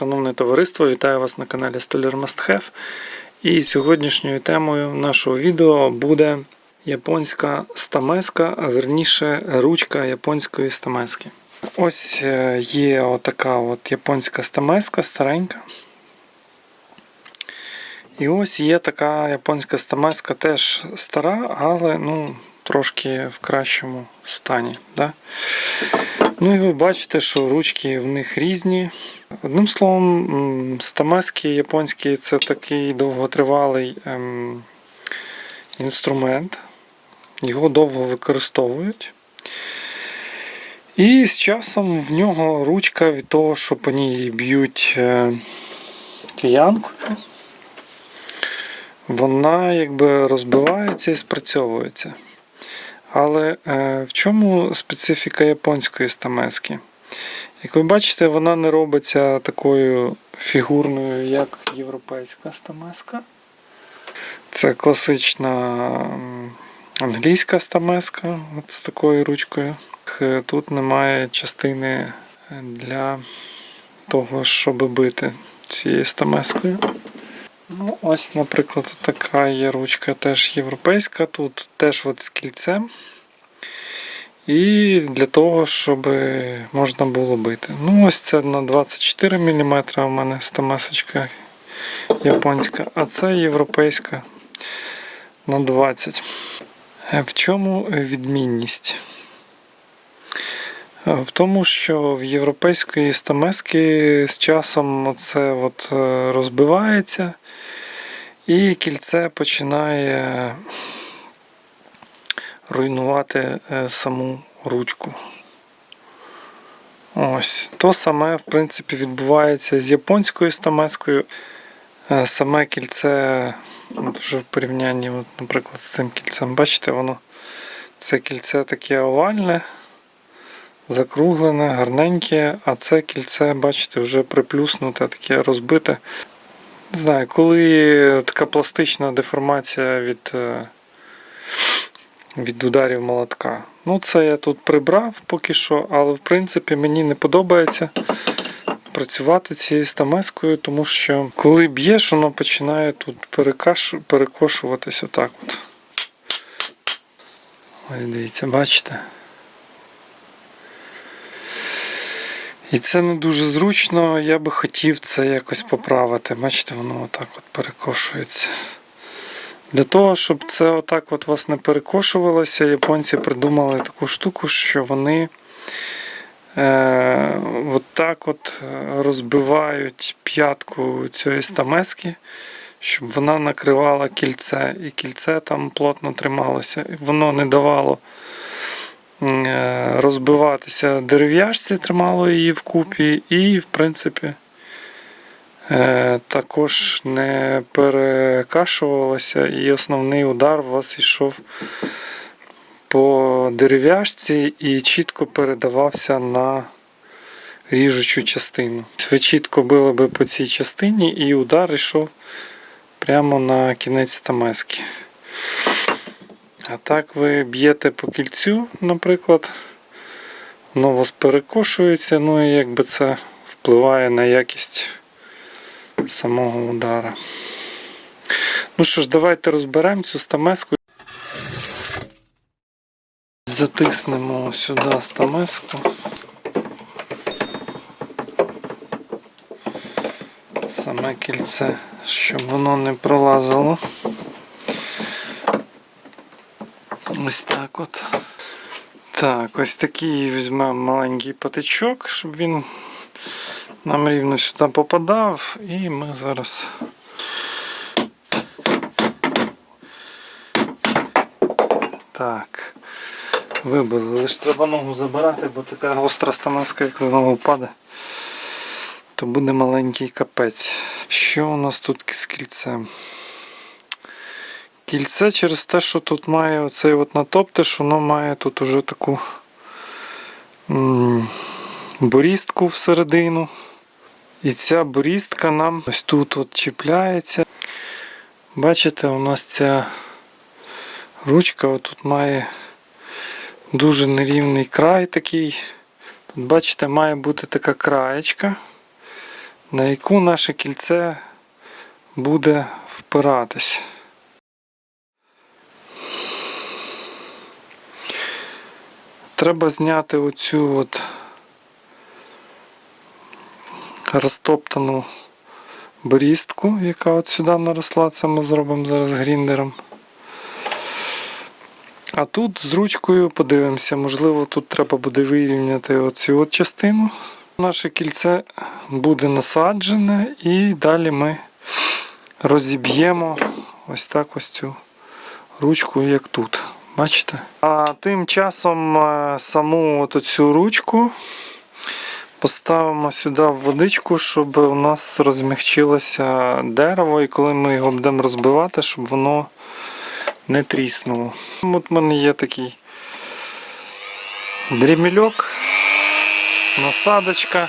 Шановне товариство, вітаю вас на каналі Столяр Must Have. І сьогоднішньою темою нашого відео буде японська стамеска, а верніше ручка японської стамески. Ось е, є отака от японська стамеска старенька. І ось є така японська стамеска, теж стара, але ну, трошки в кращому стані. Да? Ну і ви бачите, що ручки в них різні. Одним словом, стамески японські це такий довготривалий ем, інструмент. Його довго використовують. І з часом в нього ручка від того, що по ній б'ють е, киянкою, вона якби розбивається і спрацьовується. Але е, в чому специфіка японської стамески? Як ви бачите, вона не робиться такою фігурною, як європейська стамеска. Це класична англійська стамеска от з такою ручкою. Тут немає частини е, для того, щоб бити цією стамескою. Ну, ось, наприклад, така є ручка теж європейська, тут теж от з кільцем. І для того, щоб можна було бити. Ну, ось це на 24 мм у мене стамесочка японська, а це європейська на 20. Е, В чому відмінність? Е, В тому, що в європейської стамески з часом це е, розбивається, і кільце починає руйнувати е, саму ручку. Ось. То саме, в принципі, відбувається з японською стамескою. Е, Саме кільце, вже в порівнянні, наприклад, з цим кільцем, бачите, воно це кільце таке овальне, закруглене, гарненьке, а це кільце, бачите, вже приплюснуте, таке розбите. Не знаю, коли така пластична деформація від, е, від ударів молотка. Ну, це я тут прибрав поки що, але в принципі мені не подобається працювати цією стамескою, тому що коли б'єш, воно починає тут перекаш... перекошуватись отак от. Ось дивіться, бачите? І це не дуже зручно, я би хотів це якось поправити. Бачите, воно отак от перекошується. Для того, щоб це отак от вас не перекошувалося, японці придумали таку штуку, що вони е, от от е, розбивають п'ятку цієї стамески, щоб вона накривала кільце, і кільце там плотно трималося. І воно не давало розбиватися дерев'яшці, тримало її вкупі, і, в принципі, е, також не перекашувалося, і основний удар у вас йшов по дерев'яшці і чітко передавався на ріжучу частину. Ви чітко били би по цій частині, і удар йшов прямо на кінець стамески. А так ви б'єте по кільцю, наприклад, воно у вас перекошується, ну і якби це впливає на якість самого удара. Ну що ж, давайте розберемо цю стамеску. Затиснемо сюди стамеску. Саме кільце, щоб воно не пролазило. Ось так от. Так, ось такий візьмемо маленький патичок, щоб він нам рівно сюди попадав, і ми зараз. Так. Вибили. Лише треба ногу забирати, бо така гостра стамеска, як знову впаде, то буде маленький капець. Що у нас тут з кільцем? Кільце через те, що тут має оцей от натоптиш, воно має тут уже таку борістку всередину. І ця борістка нам ось тут от чіпляється. Бачите, у нас ця ручка отут має дуже нерівний край такий. Тут, бачите, має бути така краєчка. на яку наше кільце буде впиратись. Треба зняти оцю от розтоптану борістку, яка от сюди наросла, це ми зробимо зараз гріндером. А тут з ручкою подивимося, можливо, тут треба буде вирівняти оцю от частину. Наше кільце буде насаджене і далі ми розіб'ємо ось так ось цю ручку, як тут. Бачите? А тим часом е, саму цю ручку поставимо сюди в водичку, щоб у нас розмягчилося дерево, і коли ми його будемо розбивати, щоб воно не тріснуло. От в мене є такий дрімельок, насадочка.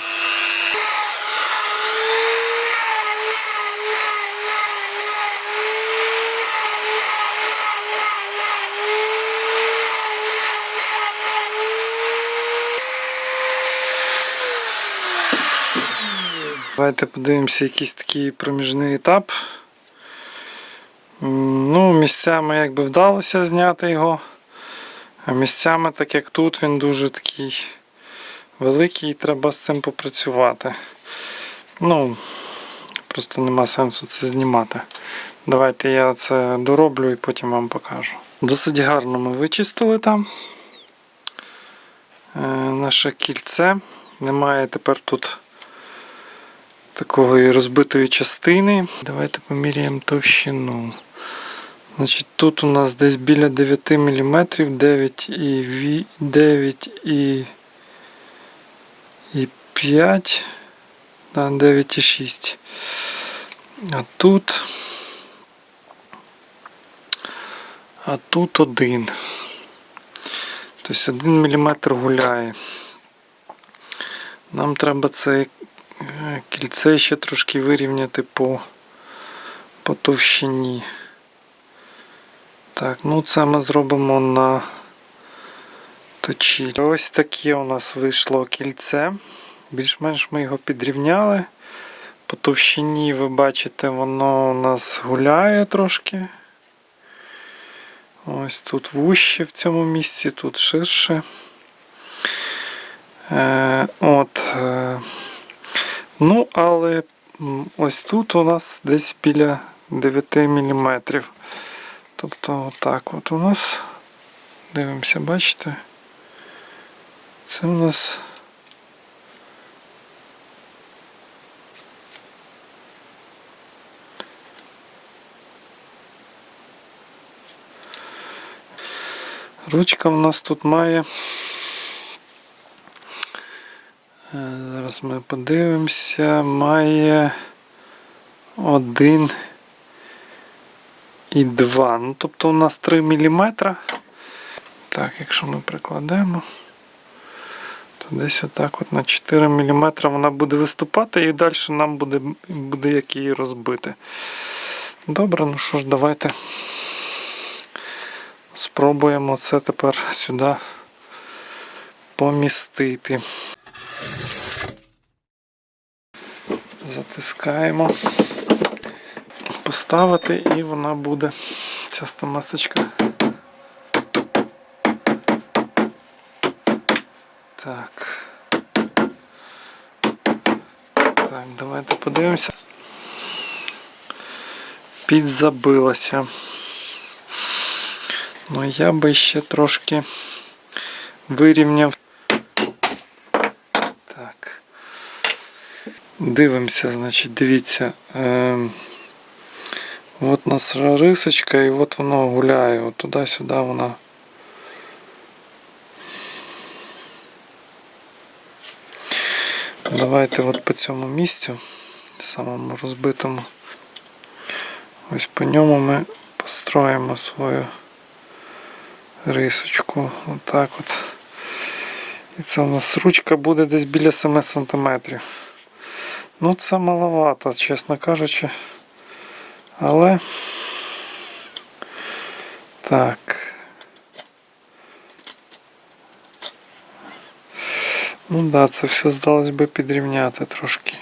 Давайте подивимося якийсь такий проміжний етап. Ну, місцями якби вдалося зняти його. А місцями, так як тут, він дуже такий великий і треба з цим попрацювати. Ну, просто нема сенсу це знімати. Давайте я це дороблю і потім вам покажу. Досить гарно ми вичистили там е, наше кільце. Немає тепер тут такої розбитої частини. Давайте поміряємо товщину. Значить, тут у нас десь біля 9 мм, 9 і, ві- 9 і, і 5, да, 9 і 6. А тут, а тут один. Тобто 1 мм гуляє. Нам треба це кільце ще трошки вирівняти по, по товщині. Так, ну це ми зробимо на точілі. Ось таке у нас вийшло кільце. Більш-менш ми його підрівняли. По товщині, ви бачите, воно у нас гуляє трошки. Ось тут вуще в цьому місці, тут ширше. Е, от. Ну, але ось тут у нас десь біля 9 мм. Тобто отак от у нас. Дивимося, бачите? Це у нас. Ручка у нас тут має. Е, Зараз ми подивимося, має один і 2. Ну, тобто у нас 3 мм. Так, якщо ми прикладемо, то десь отак от на 4 мм вона буде виступати і далі нам буде, буде як її розбити. Добре, ну що ж, давайте спробуємо це тепер сюди помістити. Затискаємо поставити і вона буде ця стамасочка. Так. Так, давайте подивимося. Підзабилася. Ну я би ще трошки вирівняв. Дивимося, значить, дивіться. Ем, От наша рисочка, і от воно гуляє. От туди-сюди вона. Давайте от по цьому місцю, самому розбитому. Ось по ньому ми построїмо свою рисочку. Отак от. І це у нас ручка буде десь біля 7 см. Ну це маловато, чесно кажучи. Але так. Ну да, це все здалось би підрівняти трошки.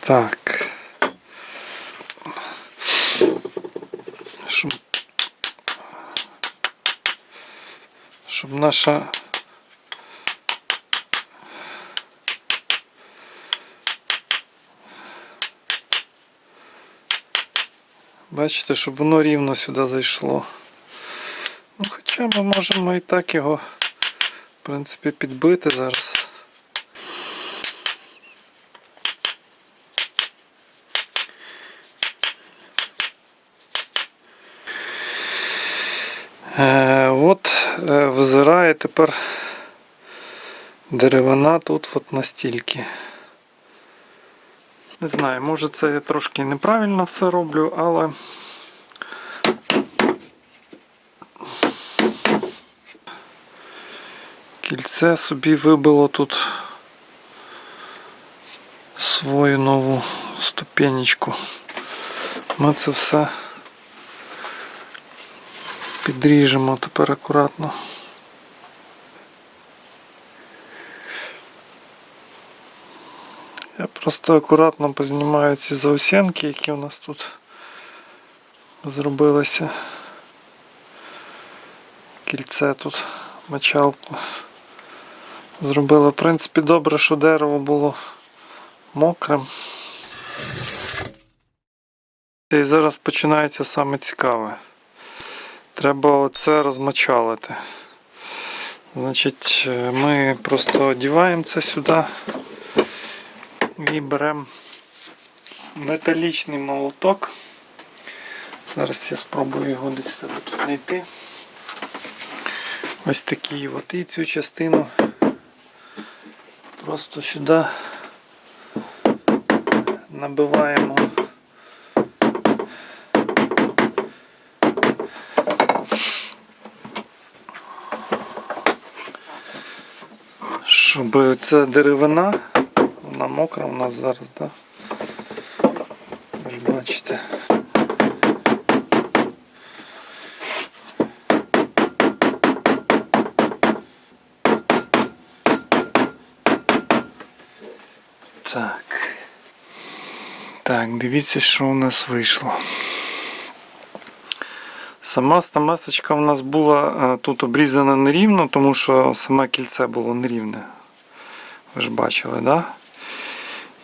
Так. Наша Бачите, щоб воно рівно сюди зайшло. Ну, хоча ми можемо і так його, в принципі, підбити зараз. Е, визирає тепер деревина тут от настільки. Не знаю, може це я трошки неправильно все роблю, але кільце собі вибило тут свою нову ступенечку. Ми це все підріжемо тепер акуратно. Я просто акуратно познімаю ці заусенки, які у нас тут зробилися. Кільце тут, мочалку. Зробили, в принципі, добре, що дерево було мокрим. І зараз починається саме цікаве. Треба оце розмочалити. Значить, е, ми просто одіваємо це сюди і беремо металічний молоток. Зараз я спробую його десь себе тут знайти. Ось такий от. І цю частину просто сюди набиваємо. Щоб ця деревина, вона мокра у нас зараз, так? Ви ж бачите. Так. Так, дивіться, що у нас вийшло. Сама стамесочка у нас була е, тут обрізана нерівно, тому що саме кільце було нерівне. Ви ж бачили, да?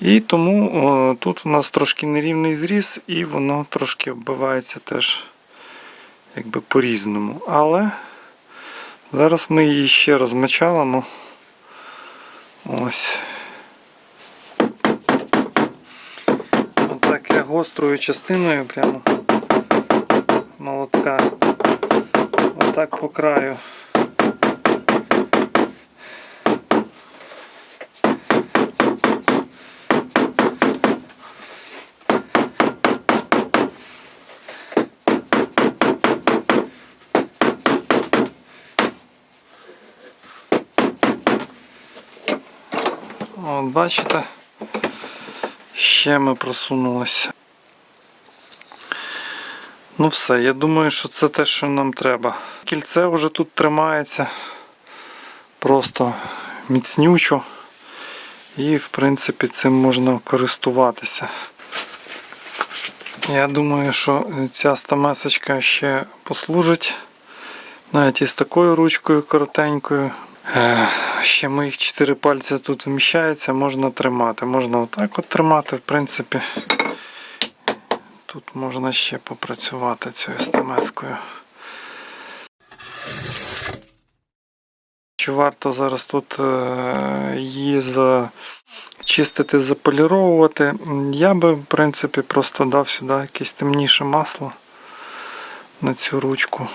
І тому о, тут у нас трошки нерівний зріз, і воно трошки оббивається теж якби по-різному. Але зараз ми її ще розмочалимо. Ось. Отак я гострою частиною прямо молотка. Отак по краю. Бачите, ще ми просунулися. Ну все, я думаю, що це те, що нам треба. Кільце вже тут тримається просто міцнючо. І в принципі цим можна користуватися. Я думаю, що ця стамесочка ще послужить. Навіть із такою ручкою коротенькою. Ще моїх 4 пальця тут вміщається, можна тримати. Можна отак от тримати, в принципі. Тут можна ще попрацювати цією стамескою. Чи варто зараз тут е, її зачистити, заполіровувати? Я би, в принципі, просто дав сюди якесь темніше масло на цю ручку.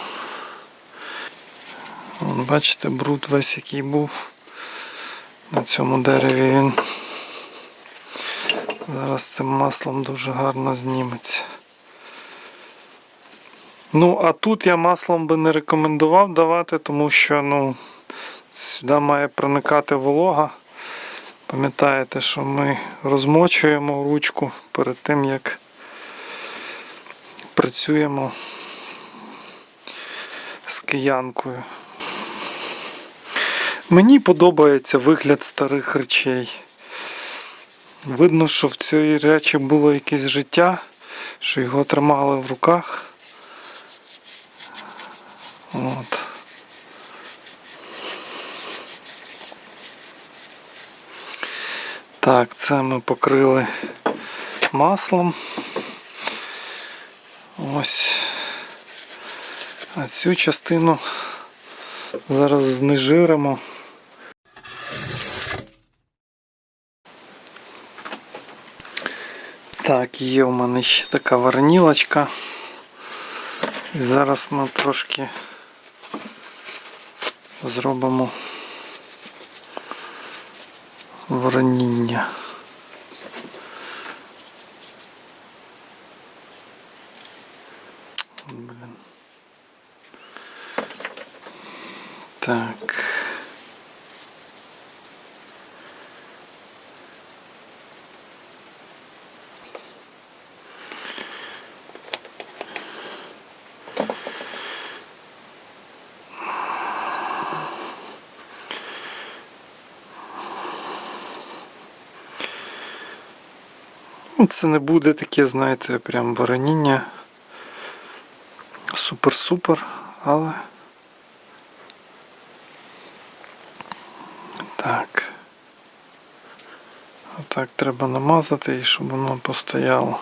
Вон, бачите, бруд весь який був на цьому дереві він зараз цим маслом дуже гарно зніметься. Ну, а тут я маслом би не рекомендував давати, тому що ну, сюди має проникати волога. Пам'ятаєте, що ми розмочуємо ручку перед тим, як працюємо з киянкою. Мені подобається вигляд старих речей. Видно, що в цієї речі було якесь життя, що його тримали в руках. От. Так, це ми покрили маслом. Ось. А цю частину зараз знежиримо. Так, є у мене ще така варнілочка. І зараз ми трошки зробимо вороніння. Блін. Так. Це не буде таке, знаєте, прям вороніння. Супер-супер, але. Так. Отак треба намазати і щоб воно постояло.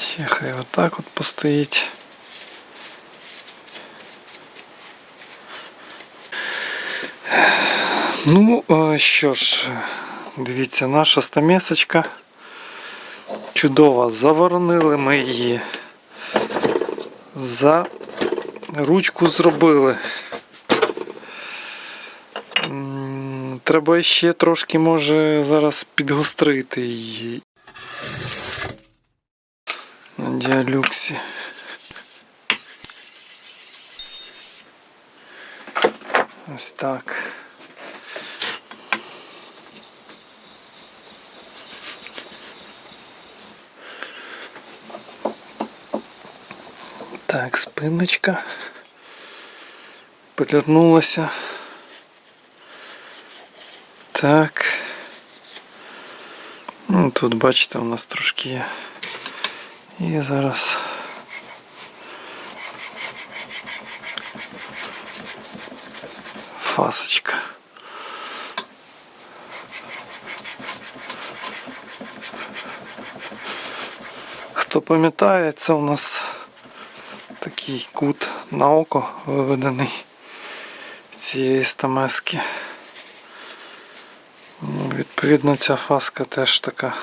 Ще хай отак от постоїть. Ну, що ж, дивіться, наша стамесочка чудова. Заворонили ми її. За ручку зробили. Треба ще трошки, може, зараз підгострити її. На діалюксі. Ось так. Так, спиночка повернулася. Так. Ну, тут, бачите, у нас трошки є. І зараз. Фасочка. Хто пам'ятає, це у нас такий кут на око виведений цієї стамески. Відповідно, ця фаска теж така.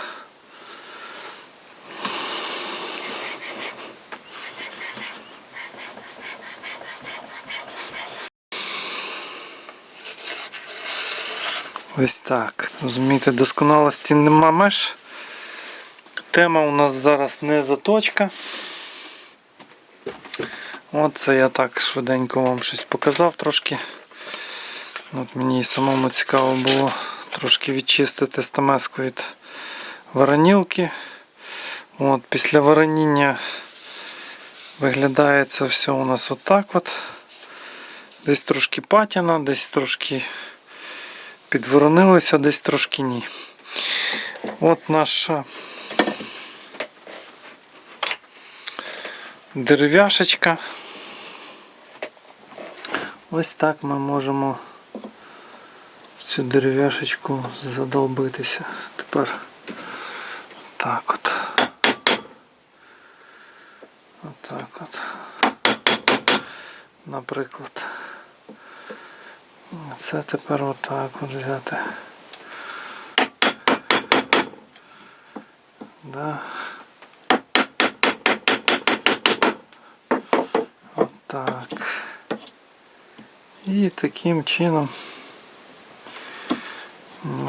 Ось так. Розумієте, досконалості нема меж. Тема у нас зараз не заточка. От це я так швиденько вам щось показав трошки. От Мені і самому цікаво було трошки відчистити стамеску від воронілки. От, Після вороніння виглядає це все у нас отак от. Десь трошки патіна, десь трошки підворонилося, десь трошки ні. От наша дерев'яшечка. Ось так ми можемо в цю дерев'яшечку задолбитися. Тепер так от. Отак от. Наприклад. Це тепер отак от взяти. Да. Отак. І таким чином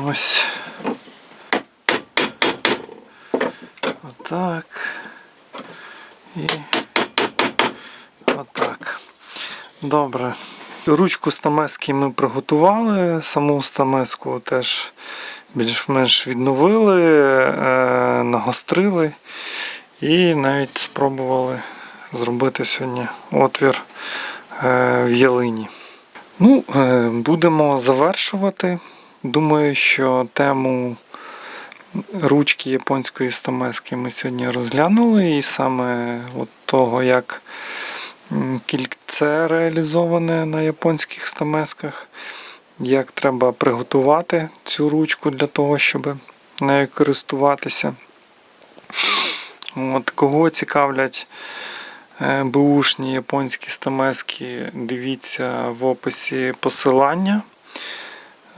ось отак і отак. Добре. Ручку стамески ми приготували, саму стамеску теж більш-менш відновили, е, нагострили і навіть спробували зробити сьогодні отвір е, в ялині. Ну, е, будемо завершувати. Думаю, що тему ручки японської стамески ми сьогодні розглянули, і саме от того, як кільце реалізоване на японських стамесках, як треба приготувати цю ручку для того, щоб нею користуватися. От, кого цікавлять бушні японські стамески, дивіться в описі посилання.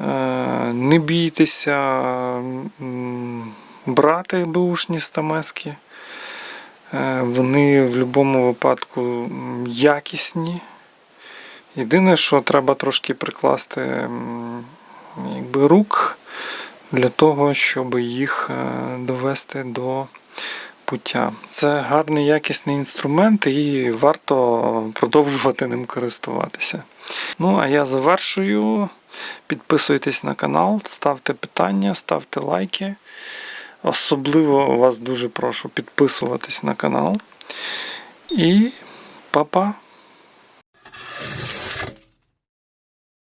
Е, Не бійтеся брати бушні стамески. Е, Вони в будь-якому випадку якісні. Єдине, що треба трошки прикласти якби, рук для того, щоб їх е, довести до пуття. Це гарний якісний інструмент і варто продовжувати ним користуватися. Ну, а я завершую. Підписуйтесь на канал, ставте питання, ставте лайки. Особливо вас дуже прошу підписуватись на канал. І па-па!